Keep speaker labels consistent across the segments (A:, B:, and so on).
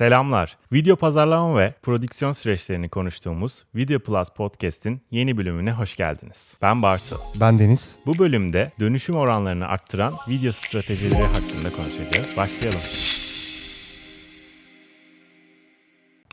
A: Selamlar. Video pazarlama ve prodüksiyon süreçlerini konuştuğumuz Video Plus Podcast'in yeni bölümüne hoş geldiniz. Ben Bartu.
B: Ben Deniz.
A: Bu bölümde dönüşüm oranlarını arttıran video stratejileri hakkında konuşacağız. Başlayalım.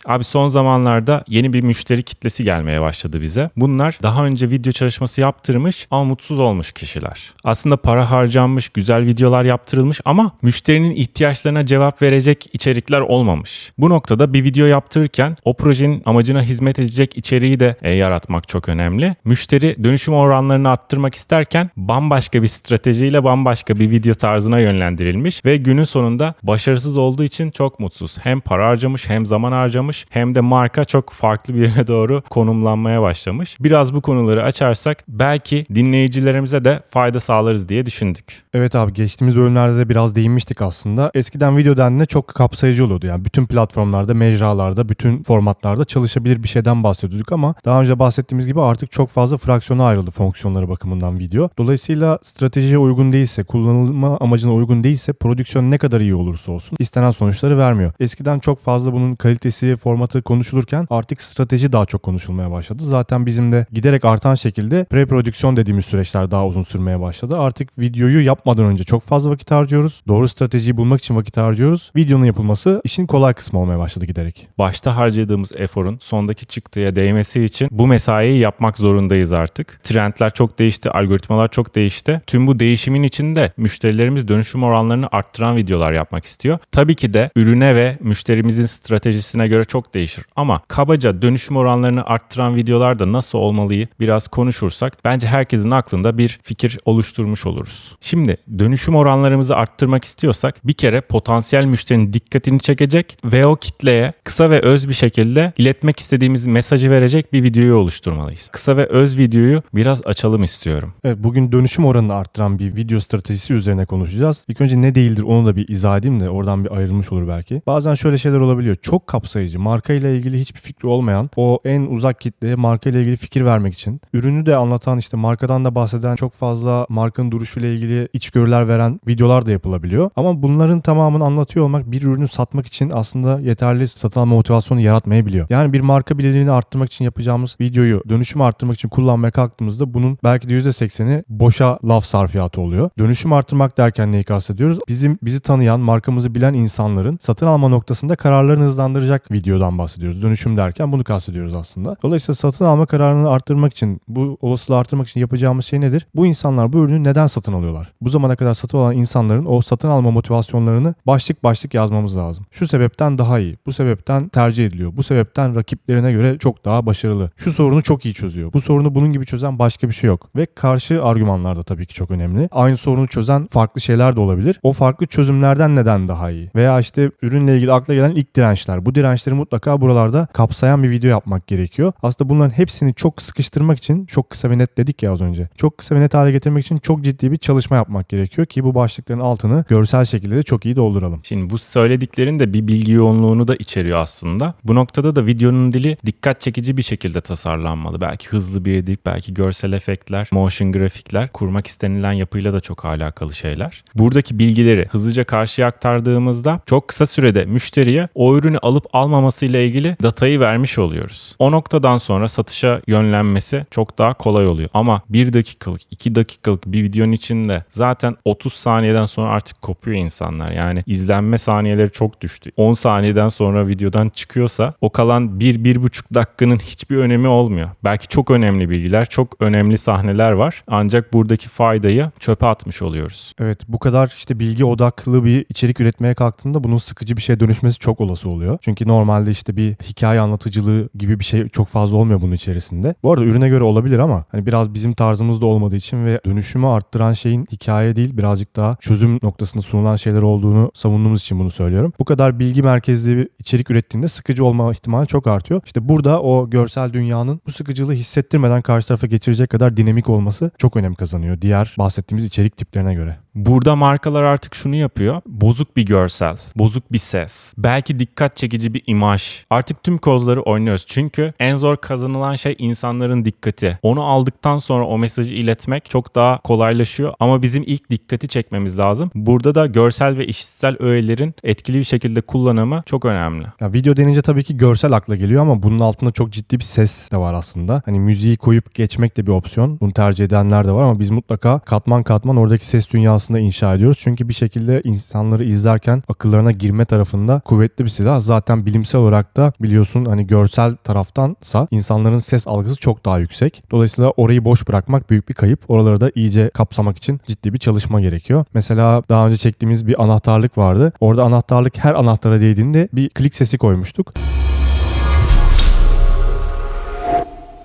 A: Abi son zamanlarda yeni bir müşteri kitlesi gelmeye başladı bize. Bunlar daha önce video çalışması yaptırmış ama mutsuz olmuş kişiler. Aslında para harcanmış, güzel videolar yaptırılmış ama müşterinin ihtiyaçlarına cevap verecek içerikler olmamış. Bu noktada bir video yaptırırken o projenin amacına hizmet edecek içeriği de e, yaratmak çok önemli. Müşteri dönüşüm oranlarını arttırmak isterken bambaşka bir stratejiyle bambaşka bir video tarzına yönlendirilmiş ve günün sonunda başarısız olduğu için çok mutsuz. Hem para harcamış hem zaman harcamış hem de marka çok farklı bir yere doğru konumlanmaya başlamış. Biraz bu konuları açarsak belki dinleyicilerimize de fayda sağlarız diye düşündük.
B: Evet abi geçtiğimiz bölümlerde de biraz değinmiştik aslında. Eskiden video dendiğinde çok kapsayıcı oluyordu. Yani bütün platformlarda, mecralarda, bütün formatlarda çalışabilir bir şeyden bahsediyorduk ama daha önce bahsettiğimiz gibi artık çok fazla fraksiyona ayrıldı fonksiyonları bakımından video. Dolayısıyla stratejiye uygun değilse, kullanılma amacına uygun değilse prodüksiyon ne kadar iyi olursa olsun istenen sonuçları vermiyor. Eskiden çok fazla bunun kalitesi, formatı konuşulurken artık strateji daha çok konuşulmaya başladı. Zaten bizim de giderek artan şekilde pre-prodüksiyon dediğimiz süreçler daha uzun sürmeye başladı. Artık videoyu yapmadan önce çok fazla vakit harcıyoruz. Doğru stratejiyi bulmak için vakit harcıyoruz. Videonun yapılması işin kolay kısmı olmaya başladı giderek.
A: Başta harcadığımız eforun sondaki çıktıya değmesi için bu mesaiyi yapmak zorundayız artık. Trendler çok değişti, algoritmalar çok değişti. Tüm bu değişimin içinde müşterilerimiz dönüşüm oranlarını arttıran videolar yapmak istiyor. Tabii ki de ürüne ve müşterimizin stratejisine göre çok değişir. Ama kabaca dönüşüm oranlarını arttıran videolar da nasıl olmalıyı biraz konuşursak bence herkesin aklında bir fikir oluşturmuş oluruz. Şimdi dönüşüm oranlarımızı arttırmak istiyorsak bir kere potansiyel müşterinin dikkatini çekecek ve o kitleye kısa ve öz bir şekilde iletmek istediğimiz mesajı verecek bir videoyu oluşturmalıyız. Kısa ve öz videoyu biraz açalım istiyorum.
B: Evet bugün dönüşüm oranını arttıran bir video stratejisi üzerine konuşacağız. İlk önce ne değildir onu da bir izah edeyim de oradan bir ayrılmış olur belki. Bazen şöyle şeyler olabiliyor. Çok kapsayıcı, marka ile ilgili hiçbir fikri olmayan o en uzak kitleye marka ile ilgili fikir vermek için ürünü de anlatan işte markadan da bahseden çok fazla markanın duruşuyla ilgili içgörüler veren videolar da yapılabiliyor. Ama bunların tamamını anlatıyor olmak bir ürünü satmak için aslında yeterli satın alma motivasyonu yaratmayabiliyor. Yani bir marka bilinirliğini arttırmak için yapacağımız videoyu dönüşümü arttırmak için kullanmaya kalktığımızda bunun belki de %80'i boşa laf sarfiyatı oluyor. Dönüşüm arttırmak derken neyi kastediyoruz? Bizim bizi tanıyan, markamızı bilen insanların satın alma noktasında kararlarını hızlandıracak videodan bahsediyoruz. Dönüşüm derken bunu kastediyoruz aslında. Dolayısıyla satın alma kararını arttırmak için, bu olasılığı arttırmak için yapacağımız şey nedir? Bu insanlar bu ürünü neden satın alıyorlar? Bu zamana kadar satın alan insanların o satın alma motivasyonlarını başlık başlık yazmamız lazım. Şu sebepten daha iyi, bu sebepten tercih ediliyor, bu sebepten rakiplerine göre çok daha başarılı. Şu sorunu çok iyi çözüyor. Bu sorunu bunun gibi çözen başka bir şey yok. Ve karşı argümanlar da tabii ki çok önemli. Aynı sorunu çözen farklı şeyler de olabilir. O farklı çözümlerden neden daha iyi? Veya işte ürünle ilgili akla gelen ilk dirençler. Bu dirençleri mutlaka buralarda kapsayan bir video yapmak gerekiyor. Aslında bunların hepsini çok sıkıştırmak için çok kısa ve net dedik ya az önce. Çok kısa ve net hale getirmek için çok ciddi bir çalışma yapmak gerekiyor ki bu başlıkların altını görsel şekilde de çok iyi dolduralım.
A: Şimdi bu söylediklerin de bir bilgi yoğunluğunu da içeriyor aslında. Bu noktada da videonun dili dikkat çekici bir şekilde tasarlanmalı. Belki hızlı bir edit, belki görsel efektler, motion grafikler, kurmak istenilen yapıyla da çok alakalı şeyler. Buradaki bilgileri hızlıca karşıya aktardığımızda çok kısa sürede müşteriye o ürünü alıp almamasıyla ilgili datayı vermiş oluyoruz. O noktadan sonra satışa yönlenmesi çok daha kolay oluyor. Ama 1 dakikalık, 2 dakikalık bir videonun içinde zaten 30 saniyeden sonra artık kopuyor insanlar. Yani izlenme saniyeleri çok düştü. 10 saniyeden sonra videodan çıkıyorsa o kalan 1-1,5 dakikanın hiçbir önemi olmuyor. Belki çok önemli bilgiler, çok önemli sahneler var. Ancak buradaki faydayı çöpe atmış oluyoruz.
B: Evet bu kadar işte bilgi odaklı bir içerik üretmeye kalktığında bunun sıkıcı bir şeye dönüşmesi çok olası oluyor. Çünkü normalde işte bir hikaye anlatıcılığı gibi bir şey çok fazla olmuyor bunun içerisinde. Bu arada ürüne göre olabilir ama hani biraz bizim tarzımızda olmadığı için ve dönüşümü arttıran şeyin hikaye değil birazcık daha çözüm noktasında sunulan şeyler olduğunu savunduğumuz için bunu söylüyorum. Bu kadar bilgi merkezli bir içerik ürettiğinde sıkıcı olma ihtimali çok artıyor. İşte burada o görsel dünyanın bu sıkıcılığı hissettirmeden karşı tarafa geçirecek kadar dinamik olması çok önem kazanıyor diğer bahsettiğimiz içerik tiplerine göre.
A: Burada markalar artık şunu yapıyor. Bozuk bir görsel, bozuk bir ses, belki dikkat çekici bir imaj. Artık tüm kozları oynuyoruz. Çünkü en zor kazanılan şey insanların dikkati. Onu aldıktan sonra o mesajı iletmek çok daha kolaylaşıyor ama bizim ilk dikkati çekmemiz lazım. Burada da görsel ve işitsel öğelerin etkili bir şekilde kullanımı çok önemli.
B: Ya video denince tabii ki görsel akla geliyor ama bunun altında çok ciddi bir ses de var aslında. Hani müziği koyup geçmek de bir opsiyon. Bunu tercih edenler de var ama biz mutlaka katman katman oradaki ses dünyasında inşa ediyoruz. Çünkü bir şekilde insanları izlerken akıllarına girme tarafında kuvvetli bir silah. Zaten bilimsel olarak da biliyorsun hani görsel taraftansa insanların ses algısı çok daha yüksek. Dolayısıyla orayı boş bırakmak büyük bir kayıp. Oraları da iyice kapsamak için ciddi bir çalışma gerekiyor. Mesela daha önce çektiğimiz bir anahtarlık vardı. Orada anahtarlık her anahtara değdiğinde bir klik sesi koymuştuk.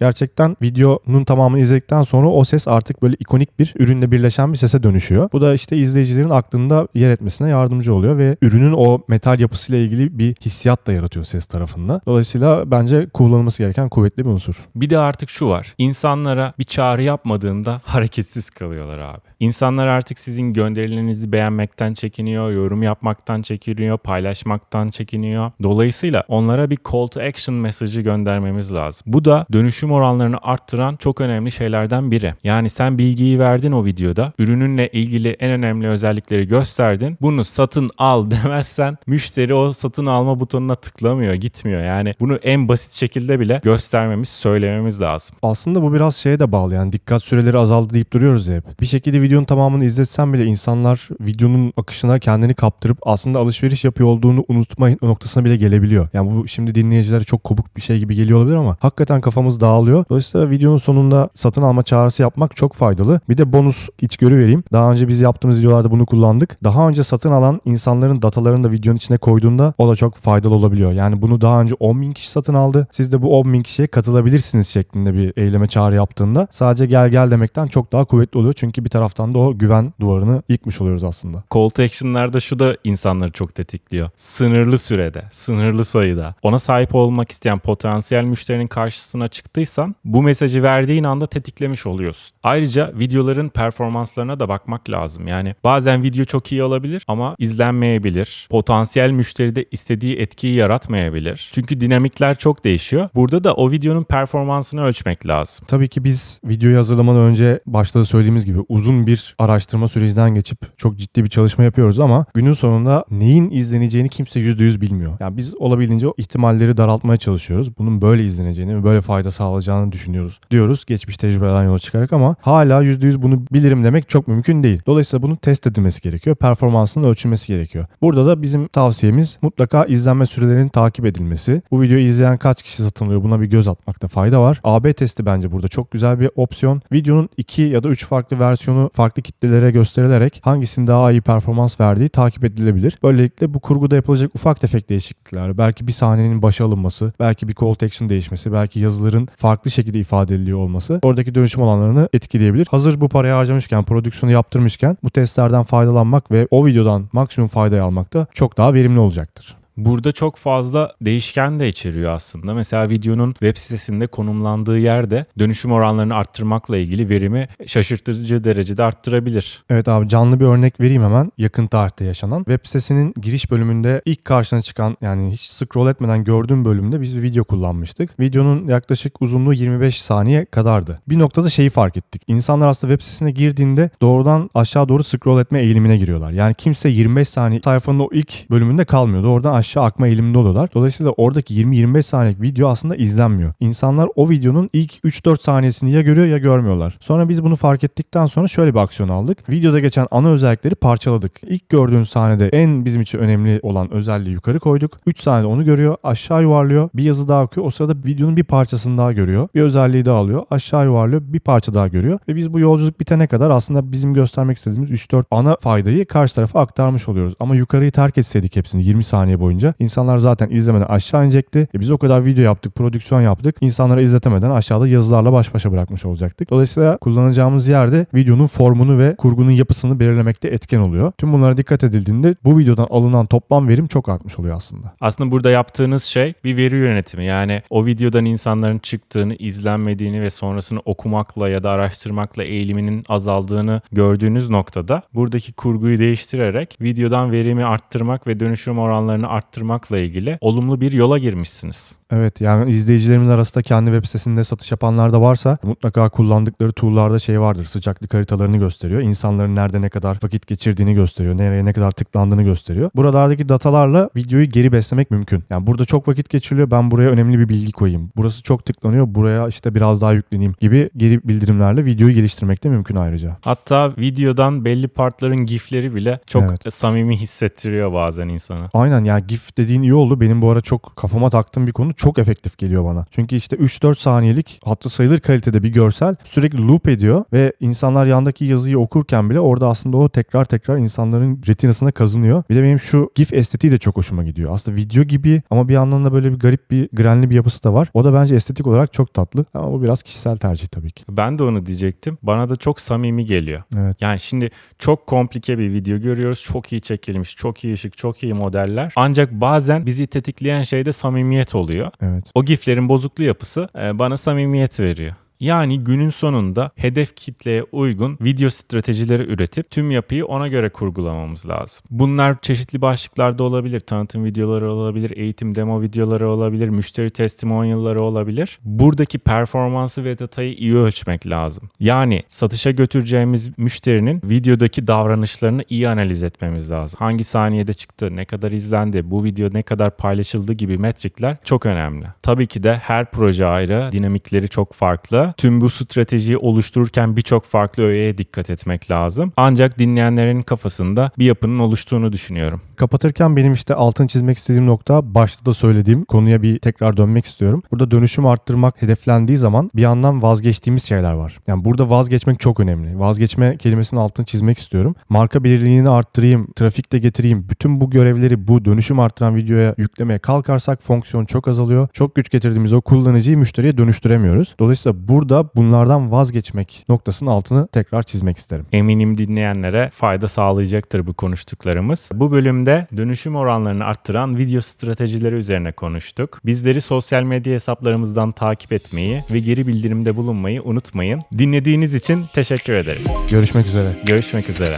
B: Gerçekten videonun tamamını izledikten sonra o ses artık böyle ikonik bir ürünle birleşen bir sese dönüşüyor. Bu da işte izleyicilerin aklında yer etmesine yardımcı oluyor ve ürünün o metal yapısıyla ilgili bir hissiyat da yaratıyor ses tarafında. Dolayısıyla bence kullanılması gereken kuvvetli bir unsur.
A: Bir de artık şu var. İnsanlara bir çağrı yapmadığında hareketsiz kalıyorlar abi. İnsanlar artık sizin gönderilerinizi beğenmekten çekiniyor, yorum yapmaktan çekiniyor, paylaşmaktan çekiniyor. Dolayısıyla onlara bir call to action mesajı göndermemiz lazım. Bu da dönüşüm oranlarını arttıran çok önemli şeylerden biri. Yani sen bilgiyi verdin o videoda, ürününle ilgili en önemli özellikleri gösterdin. Bunu satın al demezsen müşteri o satın alma butonuna tıklamıyor, gitmiyor. Yani bunu en basit şekilde bile göstermemiz, söylememiz lazım.
B: Aslında bu biraz şeye de bağlı yani dikkat süreleri azaldı deyip duruyoruz hep. Bir şekilde videonun tamamını izletsen bile insanlar videonun akışına kendini kaptırıp aslında alışveriş yapıyor olduğunu unutma noktasına bile gelebiliyor. Yani bu şimdi dinleyicilere çok kopuk bir şey gibi geliyor olabilir ama hakikaten kafamız dağılıyor. Dolayısıyla videonun sonunda satın alma çağrısı yapmak çok faydalı. Bir de bonus içgörü vereyim. Daha önce biz yaptığımız videolarda bunu kullandık. Daha önce satın alan insanların datalarını da videonun içine koyduğunda o da çok faydalı olabiliyor. Yani bunu daha önce 10 bin kişi satın aldı. Siz de bu 10 bin kişiye katılabilirsiniz şeklinde bir eyleme çağrı yaptığında sadece gel gel demekten çok daha kuvvetli oluyor. Çünkü bir taraftan da o güven duvarını yıkmış oluyoruz aslında.
A: Call to action'larda şu da insanları çok tetikliyor. Sınırlı sürede, sınırlı sayıda. Ona sahip olmak isteyen potansiyel müşterinin karşısına çıktıysan bu mesajı verdiğin anda tetiklemiş oluyorsun. Ayrıca videoların performanslarına da bakmak lazım. Yani bazen video çok iyi olabilir ama izlenmeyebilir. Potansiyel müşteri de istediği etkiyi yaratmayabilir. Çünkü dinamikler çok değişiyor. Burada da o videonun performansını ölçmek lazım.
B: Tabii ki biz videoyu hazırlamadan önce başta da söylediğimiz gibi uzun bir araştırma sürecinden geçip çok ciddi bir çalışma yapıyoruz ama günün sonunda neyin izleneceğini kimse %100 bilmiyor. Yani biz olabildiğince o ihtimalleri daraltmaya çalışıyoruz. Bunun böyle izleneceğini ve böyle fayda sağlayacağını düşünüyoruz diyoruz geçmiş tecrübeden yola çıkarak ama hala %100 bunu bilirim demek çok mümkün değil. Dolayısıyla bunun test edilmesi gerekiyor. Performansının ölçülmesi gerekiyor. Burada da bizim tavsiyemiz mutlaka izlenme sürelerinin takip edilmesi. Bu videoyu izleyen kaç kişi satın alıyor buna bir göz atmakta fayda var. AB testi bence burada çok güzel bir opsiyon. Videonun 2 ya da 3 farklı versiyonu farklı kitlelere gösterilerek hangisinin daha iyi performans verdiği takip edilebilir. Böylelikle bu kurguda yapılacak ufak tefek değişiklikler, belki bir sahnenin başa alınması, belki bir call to action değişmesi, belki yazıların farklı şekilde ifade ediliyor olması oradaki dönüşüm alanlarını etkileyebilir. Hazır bu parayı harcamışken, prodüksiyonu yaptırmışken bu testlerden faydalanmak ve o videodan maksimum faydayı almak da çok daha verimli olacaktır.
A: Burada çok fazla değişken de içeriyor aslında. Mesela videonun web sitesinde konumlandığı yerde dönüşüm oranlarını arttırmakla ilgili verimi şaşırtıcı derecede arttırabilir.
B: Evet abi canlı bir örnek vereyim hemen yakın tarihte yaşanan. Web sitesinin giriş bölümünde ilk karşına çıkan yani hiç scroll etmeden gördüğüm bölümde biz bir video kullanmıştık. Videonun yaklaşık uzunluğu 25 saniye kadardı. Bir noktada şeyi fark ettik. İnsanlar aslında web sitesine girdiğinde doğrudan aşağı doğru scroll etme eğilimine giriyorlar. Yani kimse 25 saniye sayfanın o ilk bölümünde kalmıyordu. Oradan aşağı akma eğiliminde oluyorlar. Dolayısıyla oradaki 20-25 saniyelik video aslında izlenmiyor. İnsanlar o videonun ilk 3-4 saniyesini ya görüyor ya görmüyorlar. Sonra biz bunu fark ettikten sonra şöyle bir aksiyon aldık. Videoda geçen ana özellikleri parçaladık. İlk gördüğün sahnede en bizim için önemli olan özelliği yukarı koyduk. 3 saniyede onu görüyor, aşağı yuvarlıyor. Bir yazı daha okuyor. O sırada videonun bir parçasını daha görüyor. Bir özelliği daha alıyor. Aşağı yuvarlıyor. Bir parça daha görüyor. Ve biz bu yolculuk bitene kadar aslında bizim göstermek istediğimiz 3-4 ana faydayı karşı tarafa aktarmış oluyoruz. Ama yukarıyı terk etseydik hepsini 20 saniye boyunca boyunca insanlar zaten izlemeden aşağı inecekti. E biz o kadar video yaptık, prodüksiyon yaptık. İnsanlara izletemeden aşağıda yazılarla baş başa bırakmış olacaktık. Dolayısıyla kullanacağımız yerde videonun formunu ve kurgunun yapısını belirlemekte etken oluyor. Tüm bunlara dikkat edildiğinde bu videodan alınan toplam verim çok artmış oluyor aslında.
A: Aslında burada yaptığınız şey bir veri yönetimi. Yani o videodan insanların çıktığını, izlenmediğini ve sonrasını okumakla ya da araştırmakla eğiliminin azaldığını gördüğünüz noktada buradaki kurguyu değiştirerek videodan verimi arttırmak ve dönüşüm oranlarını arttırmakla ilgili olumlu bir yola girmişsiniz.
B: Evet yani izleyicilerimiz arasında kendi web sitesinde satış yapanlar da varsa mutlaka kullandıkları tool'larda şey vardır. Sıcaklık haritalarını gösteriyor. İnsanların nerede ne kadar vakit geçirdiğini gösteriyor. Nereye ne kadar tıklandığını gösteriyor. Buralardaki datalarla videoyu geri beslemek mümkün. Yani burada çok vakit geçiriliyor. Ben buraya önemli bir bilgi koyayım. Burası çok tıklanıyor. Buraya işte biraz daha yükleneyim gibi geri bildirimlerle videoyu geliştirmek de mümkün ayrıca.
A: Hatta videodan belli partların gifleri bile çok
B: Evet.
A: samimi hissettiriyor bazen insanı.
B: Aynen ya GIF dediğin iyi oldu. Benim bu ara çok kafama taktığım bir konu çok efektif geliyor bana. Çünkü işte 3-4 saniyelik hatta sayılır kalitede bir görsel sürekli loop ediyor ve insanlar yandaki yazıyı okurken bile orada aslında o tekrar tekrar insanların retinasına kazınıyor. Bir de benim şu GIF estetiği de çok hoşuma gidiyor. Aslında video gibi ama bir yandan da böyle bir garip bir grenli bir yapısı da var. O da bence estetik olarak çok tatlı ama bu biraz kişisel tercih tabii ki.
A: Ben de onu diyecektim. Bana da çok samimi geliyor.
B: Evet.
A: Yani şimdi çok komplike bir video görüyoruz. Çok iyi çekilmiş, çok iyi ışık, çok iyi modeller. Ancak bazen bizi tetikleyen şey de samimiyet oluyor.
B: Evet.
A: O giflerin bozuklu yapısı e, bana samimiyet veriyor. Yani günün sonunda hedef kitleye uygun video stratejileri üretip tüm yapıyı ona göre kurgulamamız lazım. Bunlar çeşitli başlıklarda olabilir. Tanıtım videoları olabilir, eğitim demo videoları olabilir, müşteri testimonyalları olabilir. Buradaki performansı ve datayı iyi ölçmek lazım. Yani satışa götüreceğimiz müşterinin videodaki davranışlarını iyi analiz etmemiz lazım. Hangi saniyede çıktı, ne kadar izlendi, bu video ne kadar paylaşıldı gibi metrikler çok önemli. Tabii ki de her proje ayrı, dinamikleri çok farklı. Tüm bu stratejiyi oluştururken birçok farklı öğeye dikkat etmek lazım. Ancak dinleyenlerin kafasında bir yapının oluştuğunu düşünüyorum.
B: Kapatırken benim işte altını çizmek istediğim nokta başta da söylediğim konuya bir tekrar dönmek istiyorum. Burada dönüşüm arttırmak hedeflendiği zaman bir yandan vazgeçtiğimiz şeyler var. Yani burada vazgeçmek çok önemli. Vazgeçme kelimesinin altını çizmek istiyorum. Marka belirliliğini arttırayım, trafik de getireyim. Bütün bu görevleri bu dönüşüm arttıran videoya yüklemeye kalkarsak fonksiyon çok azalıyor. Çok güç getirdiğimiz o kullanıcıyı müşteriye dönüştüremiyoruz. Dolayısıyla burada bunlardan vazgeçmek noktasının altını tekrar çizmek isterim.
A: Eminim dinleyenlere fayda sağlayacaktır bu konuştuklarımız. Bu bölümde dönüşüm oranlarını arttıran video stratejileri üzerine konuştuk. Bizleri sosyal medya hesaplarımızdan takip etmeyi ve geri bildirimde bulunmayı unutmayın. Dinlediğiniz için teşekkür ederiz.
B: Görüşmek üzere.
A: Görüşmek üzere.